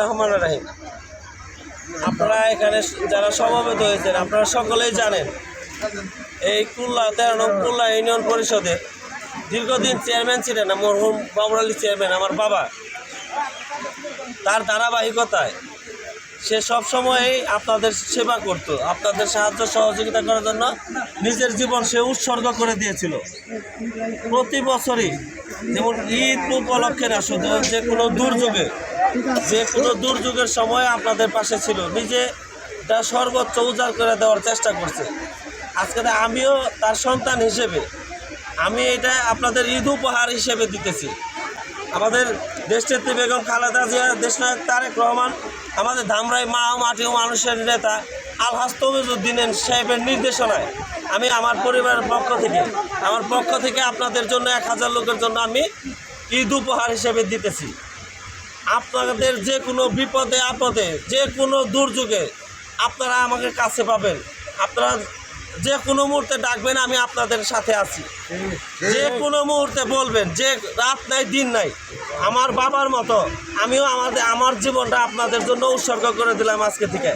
রহমান রাহিম। আপনারা এখানে যারা সমবেত হয়েছেন, আপনারা সকলেই জানেন, এই কুল্লা, তেরো নং কুল্লা ইউনিয়ন পরিষদে দীর্ঘদিন চেয়ারম্যান ছিলেন মরহুম বাবর আলী চেয়ারম্যান, আমার বাবা। তার ধারাবাহিকতায় সে সবসময়ই আপনাদের সেবা করত, আপনাদের সাহায্য সহযোগিতা করার জন্য নিজের জীবন সে উৎসর্গ করে দিয়েছিল। প্রতি বছরই যেমন ঈদ উপলক্ষে না, শুধু যে কোনো দুর্যোগে, যে কোনো দুর্যোগের সময় আপনাদের পাশে ছিল। নিজে তা সর্বোচ্চ উজাড় করে দেওয়ার চেষ্টা করছে। আজকে আমিও তার সন্তান হিসেবে, আমি এটা আপনাদের ঈদ উপহার হিসেবে দিতেছি। আমাদের দেশনেত্রী বেগম খালেদা জিয়া দেশনায়ক তারেক রহমান আমাদের ধামরাই মা ও মাটি ও মানুষের নেতা আলহাজ তমিজুদ্দিনের সাহেবের নির্দেশনায় আমি আমার পরিবারের পক্ষ থেকে আমার পক্ষ থেকে আপনাদের জন্য এক হাজার লোকের জন্য আমি ঈদ উপহার হিসেবে দিতেছি। আপনাদের যে কোনো বিপদে আপদে যে কোনো দুর্যোগে আপনারা আমাকে কাছে পাবেন। আপনারা যে কোনো মুহূর্তে ডাকবেন আমি আপনাদের সাথে আছি। যে কোনো মুহূর্তে বলবেন যে রাত নাই দিন নাই। আমার বাবার মতো, আমিও আমাদের আমার জীবনটা আপনাদের জন্য উৎসর্গ করে দিলাম আজকে থেকে।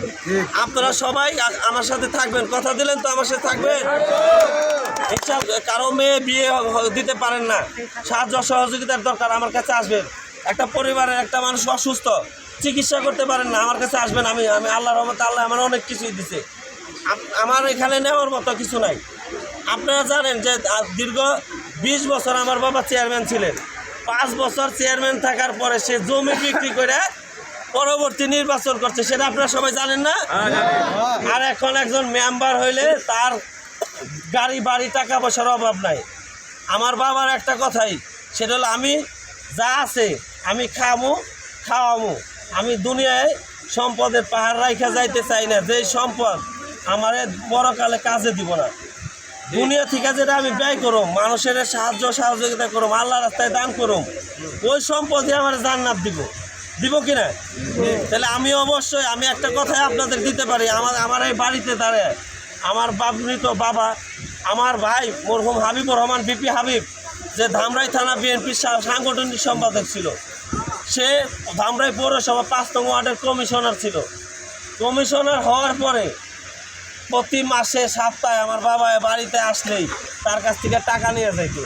আপনারা সবাই আমার সাথে থাকবেন। কথা দিলেন তো আমার সাথে থাকবেন? এইসব কারও মেয়ে বিয়ে দিতে পারেন না। সাহায্য সহযোগিতার দরকার আমার কাছে আসবেন একটা পরিবারের একটা মানুষ অসুস্থ, চিকিৎসা করতে পারেন না, আমার কাছে আসবেন। আমি আমি আল্লাহ রহমত আল্লাহ আমার অনেক কিছুই দিছে। আমার এখানে নেওয়ার মতো কিছু নাই। আপনারা জানেন যে দীর্ঘ বিশ বছর আমার বাবা চেয়ারম্যান ছিলেন। পাঁচ বছর চেয়ারম্যান থাকার পরে সে জমি বিক্রি করে পরবর্তী নির্বাচন করছে সেটা আপনারা সবাই জানেন না? আর এখন একজন মেম্বার হইলে তার গাড়ি বাড়ি টাকা পয়সার অভাব নাই। আমার বাবার একটা কথাই সেটা হলো আমি যা আছে আমি খামু খাওয়ামু। আমি দুনিয়ায় সম্পদের পাহাড় রাইখা যাইতে চাই না যেই সম্পদ আমার বড়কালে কাজে দিব না। দুনিয়া থেকে যেটা আমি ব্যয় করুম। মানুষের সাহায্য, সহযোগিতা করুম আল্লাহ রাস্তায় দান করুম। ওই সম্পদে আমার জান্নাত দিব। দিব কি না? তাহলে আমি অবশ্যই, আমি একটা কথাই আপনাদের দিতে পারি। আমার আমার এই বাড়িতে দাঁড়ায়, আমার বাবৃত বাবা, আমার ভাই মরহুম হাবিবুর রহমান, বিপি হাবিব, যে ধামরাই থানা বিএনপির সাংগঠনিক সম্পাদক ছিল। সে ধামরাই পৌরসভা পাঁচ নং ওয়ার্ডের কমিশনার ছিল। কমিশনার হওয়ার পরে প্রতি মাসে সপ্তাহে আমার বাবা বাড়িতে আসলেই তার কাছ থেকে টাকা নিয়ে থাকে